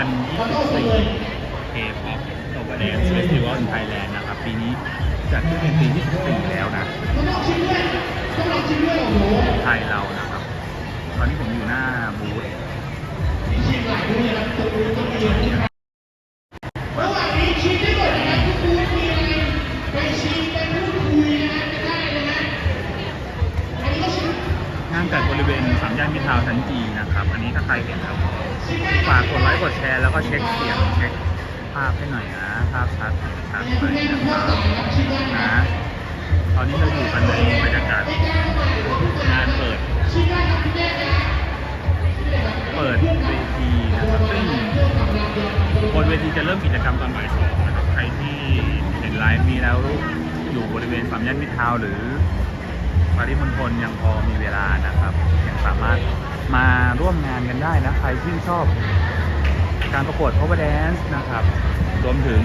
2024 K-pop Overdance Festival in Thailand นะครับ ปีนี้จัดขึ้นเป็นปีที่14แล้วนะไทยเรานะครับ ตอนนี้ผมอยู่หน้าบูธ เช็คเสียงเช็คภาพให้หน่อยนะภาพชัดเสียงชัดไหมนะครับนะตอนนี้เราอยู่กันในบรรยากาศงานเปิด เปิดเวทีนะครับซึ่งบนเวทีจะเริ่มกิจกรรมตอนบ่ายสองนะครับใครที่เห็นไลฟ์นี้แล้วอยู่บริเวณสามย่านมิตรทาวหรือปริมณฑลยังพอมีเวลานะครับ ยังสามารถมาร่วมงานกันได้นะ ใครที่ชอบ การประกวด cover dance นะครับ รวมถึง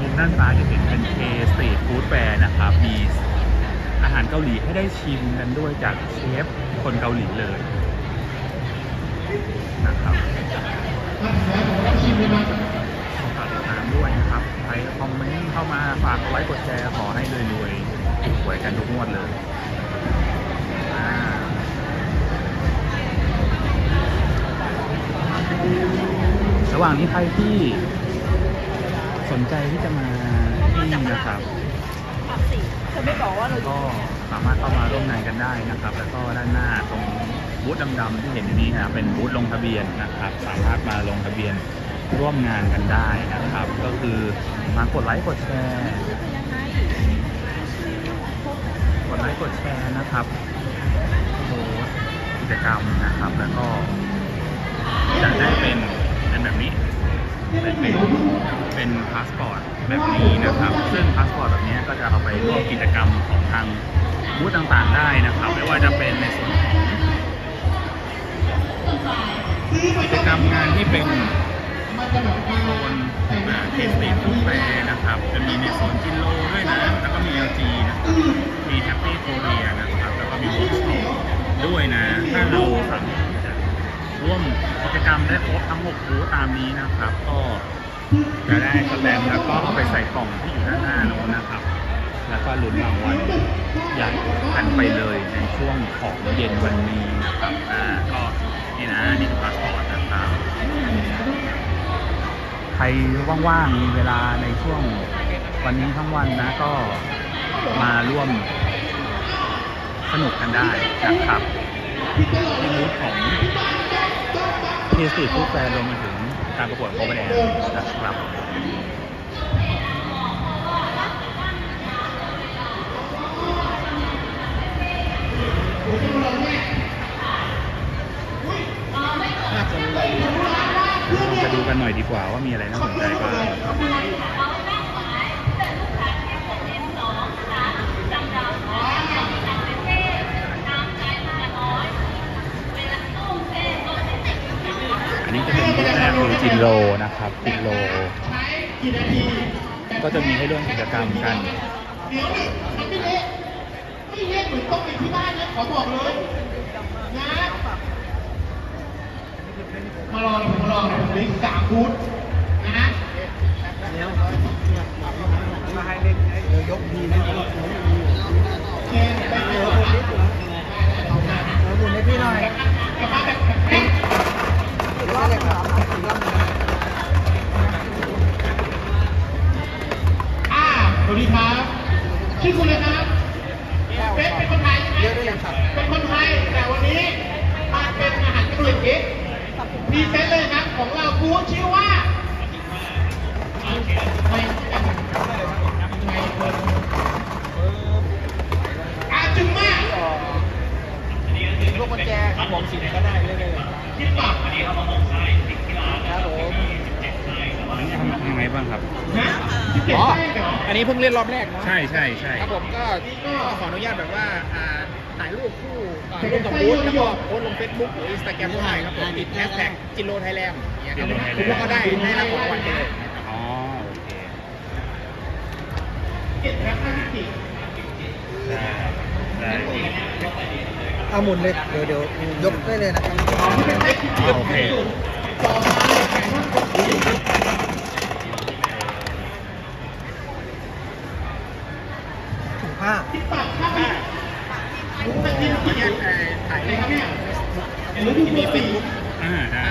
มุมด้านซ้ายจะเห็นเป็น K Street Food Fair นะครับ มีอาหารเกาหลีให้ได้ชิมกันด้วยจากเชฟคนเกาหลีเลยนะครับฝากติดตามด้วยนะครับ ใครคอมเมนต์เข้ามาฝากไลค์กดแชร์ขอให้รวยๆหวยกันทุกงวดเลย ระหว่างนี้ใครที่สนใจที่จะมาที่นี่นะครับขับสิเธอไม่บอกว่าเราก็สามารถเข้ามาร่วมงานกันได้นะครับ แล้วก็ด้านหน้าตรงบูธดำๆที่เห็นอยู่นี้นะเป็นบูธลงทะเบียนนะครับ สามารถมาลงทะเบียนร่วมงานกันได้นะครับ ก็คือมากดไลค์กดแชร์กดไลค์กดแชร์นะครับโพสกิจกรรมนะครับแล้วก็ เป็นพาสปอร์ตแบบนี้นะครับ ซึ่งพาสปอร์ตแบบนี้ก็จะเอาไปร่วมกิจกรรมของทางบูธต่างๆได้นะครับ ไม่ว่าจะเป็นในส่วนของกิจกรรมงานที่เป็นโซนเทสติฟูดแฟร์นะครับ จะมีในโซนจินโลด้วยนะ แล้วก็มี LG นะมีแฮปปี้โคเรียนะครับ แล้วก็มีวอล์กด้วยนะ ถ้าเราสามารถร่วมกิจกรรมได้ครบทั้ง6บูธตามนี้นะครับ ก็ จะได้สแตมแล้วก็เอาไปใส่กล่องที่อยู่ด้านหน้าโน้นนะครับ แล้วก็ลุ้นรางวัลใหญ่กันไปเลยในช่วงของเย็นวันนี้นะครับอ่าก็นี่นะนี่คือพาสปอร์ตนะครับใครว่างๆมีเวลาในช่วงวันนี้ทั้งวันนะก็มาร่วมสนุกกันได้นะครับที่บูธของเทสติฟูดแฟร์รวมมาถึง การประกวดโคเวอร์แดนนะครับมาดูกันหน่อยดีกว่าว่ามีอะไรน่าสนใจบ้าง กินโลนะครับกินโล ก็จะมีให้ร่วมกิจกรรมกันเดี๋ยวนี่ทำไม่เละไม่เละเหมือนต้องไปที่บ้านนะขอบอกเลยนะมารอเลยมารอเลยผมเหลืออีกสามบูธ ครับผมสีไหนก็ได้เรื่อยๆครับคิดปากครับผมอันนี้ทำยังไงบ้างครับนะนะที่เก็บอ๋อแป้งกับอันนี้เพิ่งเล่นรอบแรกเนาะใช่ใช่ใช่ครับผมก็ก็ขออนุญาตแบบว่าถ่ายรูปคู่อ่ารูปกับบูธแล้วก็โพสลงเฟซบุ๊กหรืออินสตาแกรมได้ครับผมติดแฮชแท็กจิโร่ไทยแลนด์เนี่ยครับผมแล้วก็ได้ได้รับของรางวัลเลยอ๋อโอเคเก็บแพ็คห้าสิบสี่ได้ได้ เอาหมุนเลย เดี๋ยวเดี๋ยวยกได้เลยนะครับอ๋อที่เป็นแพ็คที่เก็บโอเคสุดต่อมาเนี่ยแข่งว่าคนดีถุงผ้าที่ปากข้างอะผมขออนุญาตถ่ายอะไรรูปครับเนี่ยเห็นรูปที่มีเฟซบุ๊กอ่าได้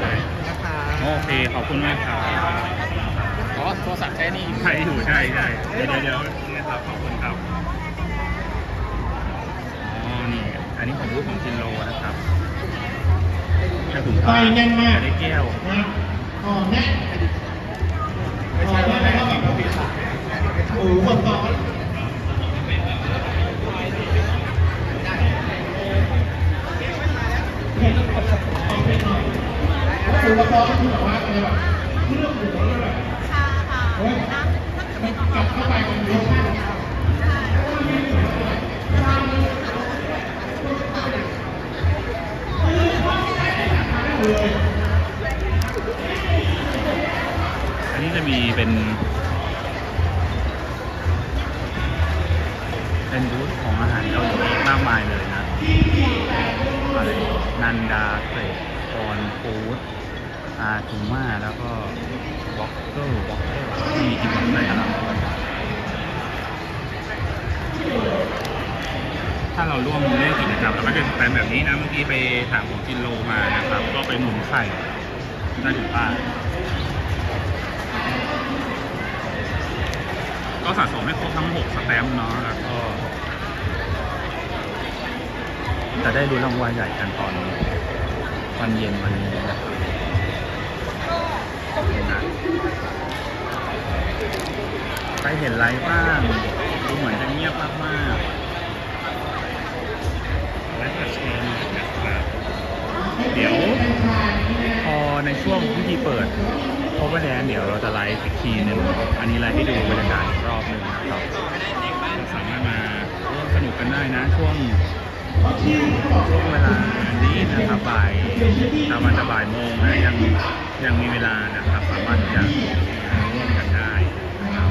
ได้นะคะโอเคขอบคุณมากครับอ๋อโทรศัพท์ใช้นี่ใช่อยู่ใช่ใช่เดี๋ยวเดี๋ยวเดี๋ยวเนี่ยครับขอบคุณ อันนี้ของรูปของจินโลนะครับแค่ถุงไฟแน่นมาก ได้แก้วนะอ๋อแน่นไม่ใช่ว่าแม่ต้องมีผู้บริษัทโอ้โหคนต่อเห็นเอาไปหน่อยแล้วอุปกรณ์ที่แบบว่าอะไรแบบเครื่องหัวแล้วแบบโอ้ยมันกัดเข้าไปมันรสชาติ อันนี้จะมีเป็น เป็นบูธของอาหารเกาหลีมากมายเลยนะอะไรนันดาเกรดคอนฟูดอาทูมาแล้วก็วอกเกอร์วอกเกอร์มีอีกอะไรนะครั ร่วมเล่นกิจกรรมเราก็จะเป็นแบบนี้นะเมื่อกี้ไปถามของกินโลมานะครับ ก็ไปหมุนไข่ได้ถึงบ้าก็สะสมให้ครบทั้ง6สแตมป์เนาะแล้วก็จะได้รู้รางวัลใหญ่กันตอนวันเย็นวันนี้นะครับนะใครเห็นไลฟ์บ้างดูเหมือนจะเงียบมากๆ ไลฟ์กับแชร์หน่อยนะครับเดี๋ยวพอในช่วงพิธีเปิดโอเวอร์แดนเดี๋ยวเราจะไลฟ์อีกทีหนึ่งอันนี้ไลฟ์ให้ดูบรรยากาศอีกรอบหนึ่งนะครับสามารถมาร่วมสนุกกันได้นะช่วงช่วงเวลานี้นะครับบ่ายประมาณจะบ่ายโมงนะยังยังมีเวลานะครับสามารถที่จะร่วมกันได้นะครับ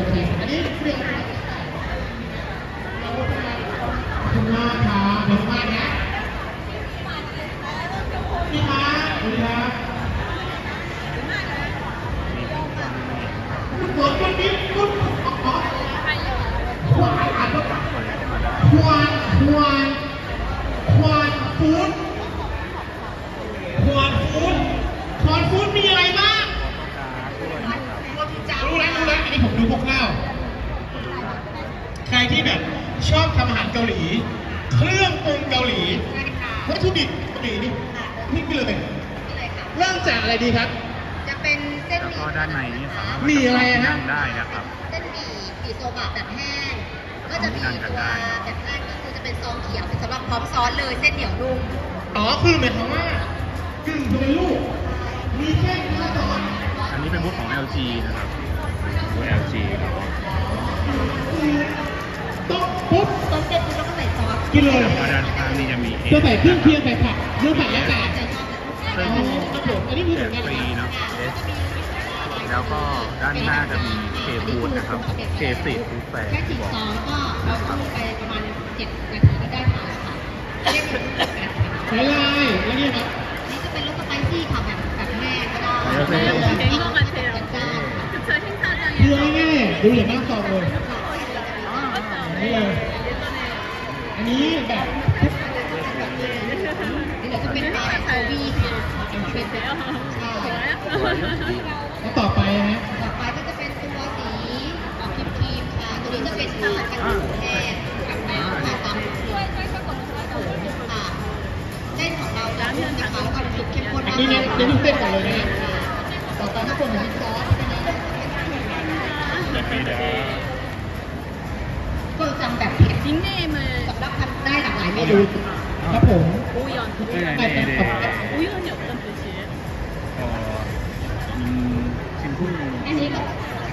นะครับ โอเค อันนี้เรื่องอะไรขอบคุณมากครับขอบคุณมากนะพี่ครับสวัสดีครับคุณฝนคุณบิ๊กคุณอ๋อควายอ่านว่าควายควายควายฟู้ดควายฟู้ดควายฟู้ดมีอะไรบ้าง รู้แล้วรู้แล้วอันนี้ผมดูคร่าวๆใครที่แบบชอบทำอาหารเกาหลี เครื่องปรุงเกาหลีวัตถุ ดิบเกาหลีนี่นี่ไปเลยเริ่มจากอะไรดีครับ จะเป็นเส้นแล้วหมี่ก็ด้านในนี่สามารถหมี่อะไรอะฮะนั่งได้นะครับ เส้นหมี่หมี่โซบะแบบแห้ง ก็จะมีตัวแบบแรกก็คือจะเป็นซองเขียวเป็นสำหรับพร้อมซอสเลยเส้นเหนียวนุ่มอ๋อคือหมายความว่ากึ่งสำเร็จรูปมีแค่เนื้อก่อนอันนี้เป็นบูธของ LG นะครับบูธ LG ครับต้อ งปุ๊บต้องเส้นแล้วก็ใส่ซอสกินเลยแล้วก็ด้านข้างนี่จะมีจะใส่เครื่องเคียงใส่ผักเนื้อผักและไก่ใส่ซอสซึ่งอ๋อครับผมอันนี้คือแจเหมือกนกันฟรีเหรอเนาะแล้วก็ด้านหน้าจะมีเคฟูดนะครับ เคสีฟูดแฟร์แค่ที่จิบอกซองก็เราต้องไปประมาณเจ็ดนาทีก็ได้ทาแล้วค่ะเรียกเป็นแบบแบบใช้ไลน์แล้วเนี่ยครับนี่จะเป็นรสสไปซี่ค่ะแบบแบบแห้งก็ได้แล้วแต่นี่ก็มาเทลจ้าคือง่ายๆดูอย่างหน้าซองเลย นี่เลย อันนี้แบบเดี๋ยวจะเป็นแบบโควีค่ะเป็นแบบใช่แล้วต่อไปนะต่อไปก็จะเป็นตัวสีออกครีมๆค่ะ ตัวนี้จะเป็นสลัดกันหมูแทนกับน้ำค่ะตามด้วยด้วยกดค่ะเส้นของเราจะนุ่มนะคะแล้วก็สุกเข้มข้นอันมากนี้เนี่ยยเดี๋ยวดูเส้นก่อนเลยนะต่อไปข้างบนเป็นซอสใช่ไหม ก็จำแบบเผ็ด 닉네임을 สำหรับทำได้หลากหลายเม ไม่ นู ดูครับผม 오연 นี่ไง แต่ นี่ แต่ เด แต่ 오연이 어떤 뜻이에요? 어, 음, 친구, อันนี้ก็ 친,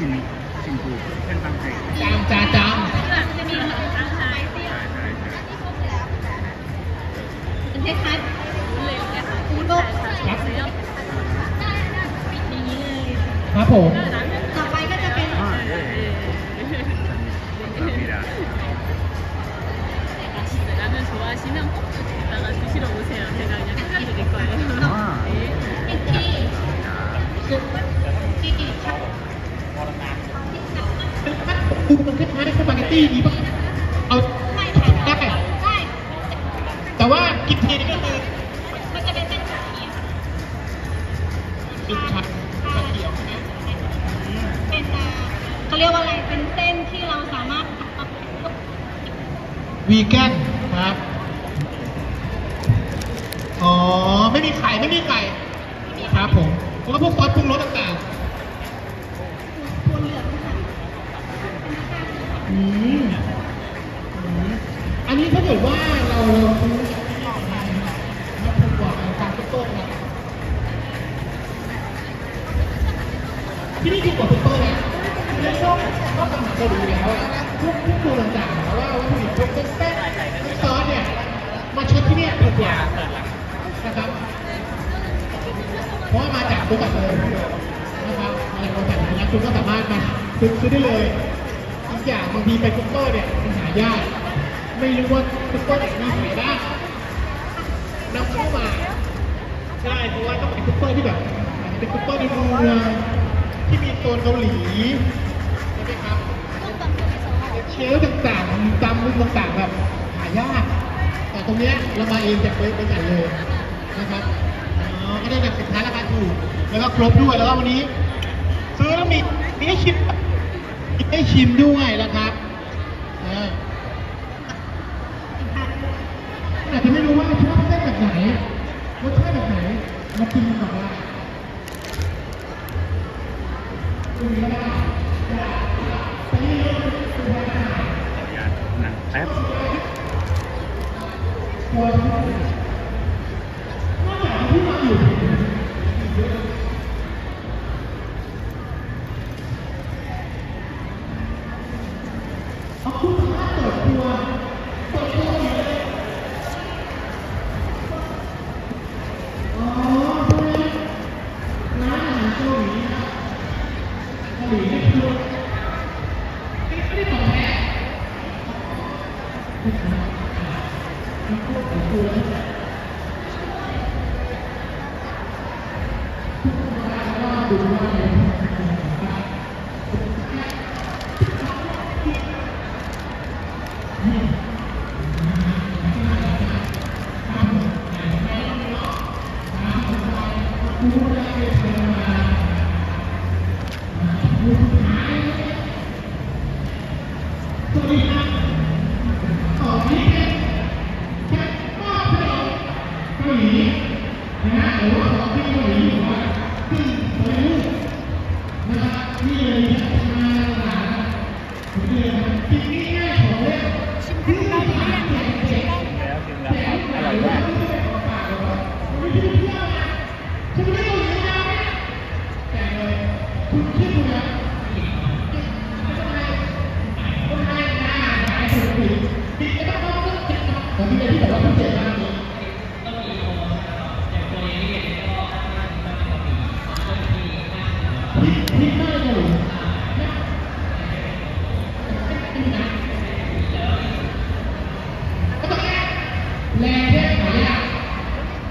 친구, 팬상태. จามจาจาม จะมีเหมือนอาหารที่ 잘, 잘, 잘. เป็นคล้าย เลยเนี่ยค่ะ ๆอูด้ง ครับ อย่างนี้เลย ครับผม ต่อ 尽量保持。 แล้วก็พวกซอสปรุงรสต่างๆอืม มาซื้อซื้อได้เลยอีกอย่างบางทีไปซุปเปอร์เนี่ยมันหายาก ไม่รู้ว่าซุปเปอร์ไหนมีขายบ้างนำเข้ามาใช่เพราะว่าต้องเป็นซุปเปอร์ที่แบบเป็นซุปเปอร์ในเมืองที่มีโซนเกาหลีใช่ไหมครับเชลต่างๆตามมุมต่างๆแบบหายาก แต่ตรงเนี้ยเรามาเองจากบริษัทเลยนะครับก็ได้แบบสินค้าราคาถูกแล้วก็ครบด้วยแล้วก็วันนี้ ซื้อแล้วมีมีให้ชิม มีให้ชิมด้วยนะครับเอออาจจะไม่รู้ว่าชอบเส้นแบบไหนรสชาติแบบไหนมากินกันก่อนว่าคุณก็ได้ขออนุญาตนั่งแป๊บควรนอกจากที่มาอยู่เอาคุณสามารถเปิดครัวเปิดครัวเลยอ๋อใช่ไหมร้านอาหารเกาหลีนะเกาหลีในครัวไม่ได้ของแท้มัน ควบคุมครัวนะดูว่า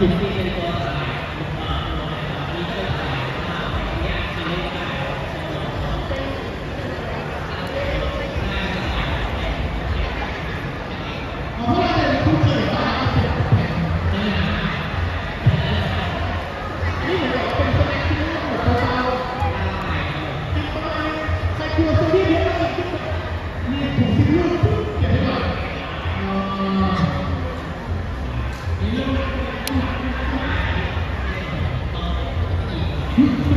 ล่เอื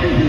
Thank you.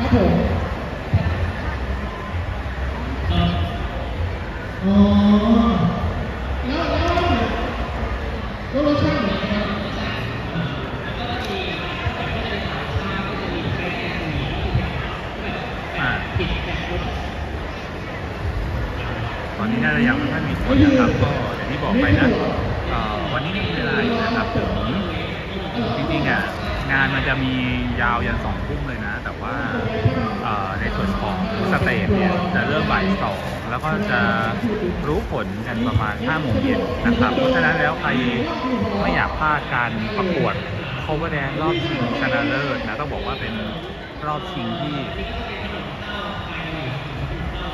ครับผมอ๋อแล้วแล้วแล้วรสชาติเป็นไงครับ อ่าตอนนี้น่าจะยังไม่ค่อยมีคนนะครับ ก็อย่างที่บอกไปนะเอ่อวันนี้มีเวลาอยู่นะครับถึงจริงๆอะงานมันจะมียาวยันสองทุ่มเลยนะ แต่ว่าเอ่อในส่วนของสเตจเนี่ยจะเริ่มบ่ายสองแล้วก็จะรู้ ผลกันประมาณห้าโมงเย็นนะครับ เพราะฉะนั้นแล้วใครไม่อยากพลาดการประกวด cover dance รอบชิงชนะเลิศนะต้องบอกว่าเป็นรอบชิงที่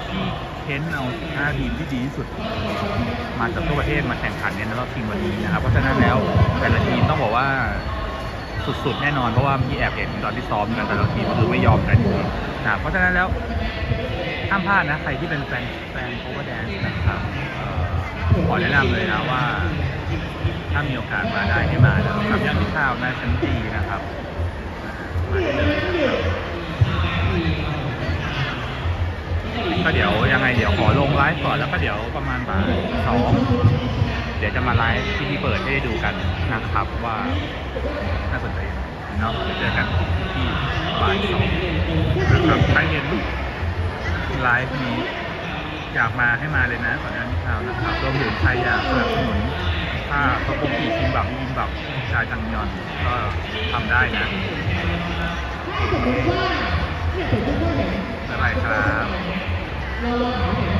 ที่เค้นเอา5ทีมที่ดีที่สุด มาจากทั่วประเทศมาแข่งขันในรอบชิงวันนี้นะครับ เพราะฉะนั้นแล้วแต่ละทีมต้องบอกว่าสุดๆแน่นอนเพราะว่ามีแอบเห็นตอนที่ซ้อมกันแต่ละทีมคือไม่ยอมกันจริงนะเพราะฉะนั้นแล้วห้ามพลาดนะใครที่เป็นแฟนแฟนโอเวอร์แดนนะครับ ขอแนะนำเลยนะว่า ถ้ามีโอกาสมาได้ให้มานะครับย่านพิข้าวหน้าชั้นจีนะครับมาได้เลยก็เดี๋ยวยังไงเดี๋ยวขอลงไลฟ์ก่อนแล้วก็เดี๋ยวประมาณบ่ายสองเดี๋ยวจะมาไลฟ์ที่ที่เปิดให้ได้ดูกันนะครับว่าน่าสนใจยังไงเนาะเดี๋ยวเจอกันที่บ่ายสองนะครับใครเห็นไลฟ์นี้ อยากมาให้มาเลยนะก่อนหน้านี้ข่าวนะครับรวมถึงใครอยากสนับสนุนถ้าตะปุกีคิมบับยิมบับชายทังยอนก็ทำได้นะบ๊ายบายครับ